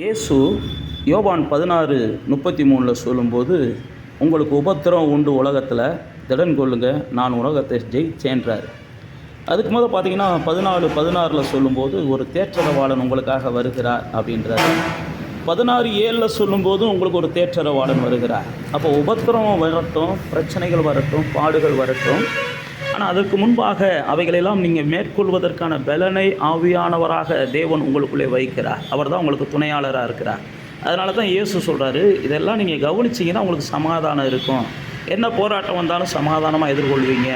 இயேசு யோபான் பதினாறு முப்பத்தி மூணில் சொல்லும்போது உங்களுக்கு உபத்திரம் உண்டு உலகத்தில் திடன் கொள்ளுங்க நான் உலகத்தை ஜெயிச்சேன்றார். அதுக்கு முதல் பார்த்தீங்கன்னா பதினாலு பதினாறில் சொல்லும்போது ஒரு தேற்றரவாளன் உங்களுக்காக வருகிறார் அப்படின்றார். பதினாறு ஏழில் சொல்லும்போதும் உங்களுக்கு ஒரு தேற்றரவாளன் வருகிறார். அப்போ உபத்திரம் வரட்டும் பிரச்சனைகள் வரட்டும் பாடுகள் வரட்டும் ஆனால் அதற்கு முன்பாக அவைகளெல்லாம் நீங்கள் மேற்கொள்வதற்கான பலனை ஆவியானவராக தேவன் உங்களுக்குள்ளே வைக்கிறார். அவர் தான் உங்களுக்கு துணையாளராக இருக்கிறார். அதனால தான் இயேசு சொல்கிறாரு இதெல்லாம் நீங்கள் கவனிச்சிங்கன்னா உங்களுக்கு சமாதானம் இருக்கும். என்ன போராட்டம் வந்தாலும் சமாதானமாக எதிர்கொள்வீங்க?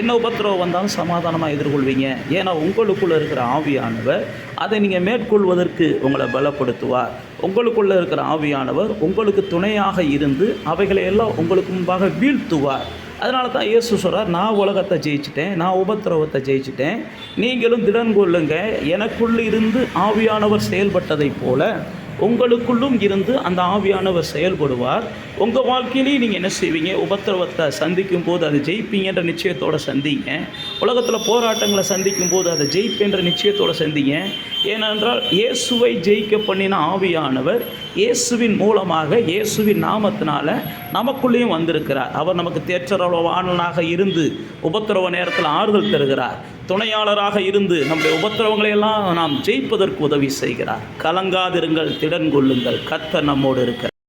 என்ன உபத்திரவம் வந்தாலும் சமாதானமாக எதிர்கொள்வீங்க? ஏன்னா உங்களுக்குள்ளே இருக்கிற ஆவியானவர் அதை நீங்கள் மேற்கொள்வதற்கு உங்களை பலப்படுத்துவார். உங்களுக்குள்ளே இருக்கிற ஆவியானவர் உங்களுக்கு துணையாக இருந்து அவைகளை எல்லாம் உங்களுக்கு முன்பாக வீழ்த்துவார். அதனால தான் இயேசு சொல்கிறார் நான் உலகத்தை ஜெயிச்சிட்டேன் நான் உபத்திரவத்தை ஜெயிச்சிட்டேன். நீங்களும் திடன் கொள்ளுங்க. எனக்குள்ள இருந்து ஆவியானவர் செயல்பட்டதைப் போல உங்களுக்குள்ளும் இருந்து அந்த ஆவியானவர் செயல்படுவார். உங்கள் வாழ்க்கையிலையும் நீங்கள் என்ன செய்வீங்க? உபத்திரவத்தை சந்திக்கும் போது அதை ஜெயிப்பீங்கன்ற நிச்சயத்தோடு சந்திங்க. உலகத்தில் போராட்டங்களை சந்திக்கும் போது அதை ஜெயிப்பேன்ற நிச்சயத்தோடு சந்திங்க. ஏனென்றால் இயேசுவை ஜெயிக்க பண்ணின ஆவியானவர் இயேசுவின் மூலமாக இயேசுவின் நாமத்தினால நமக்குள்ளேயும் வந்திருக்கிறார். அவர் நமக்கு தேற்றரவாளனாக இருந்து உபத்திரவ நேரத்தில் ஆறுதல் தருகிறார். துணையாளராக இருந்து நம்முடைய உபத்திரவங்களை எல்லாம் நாம் ஜெயிப்பதற்கு உதவி செய்கிறார். கலங்காதிருங்கள் திடன் கொள்ளுங்கள். கத்த நம்மோடு இருக்கிறார்.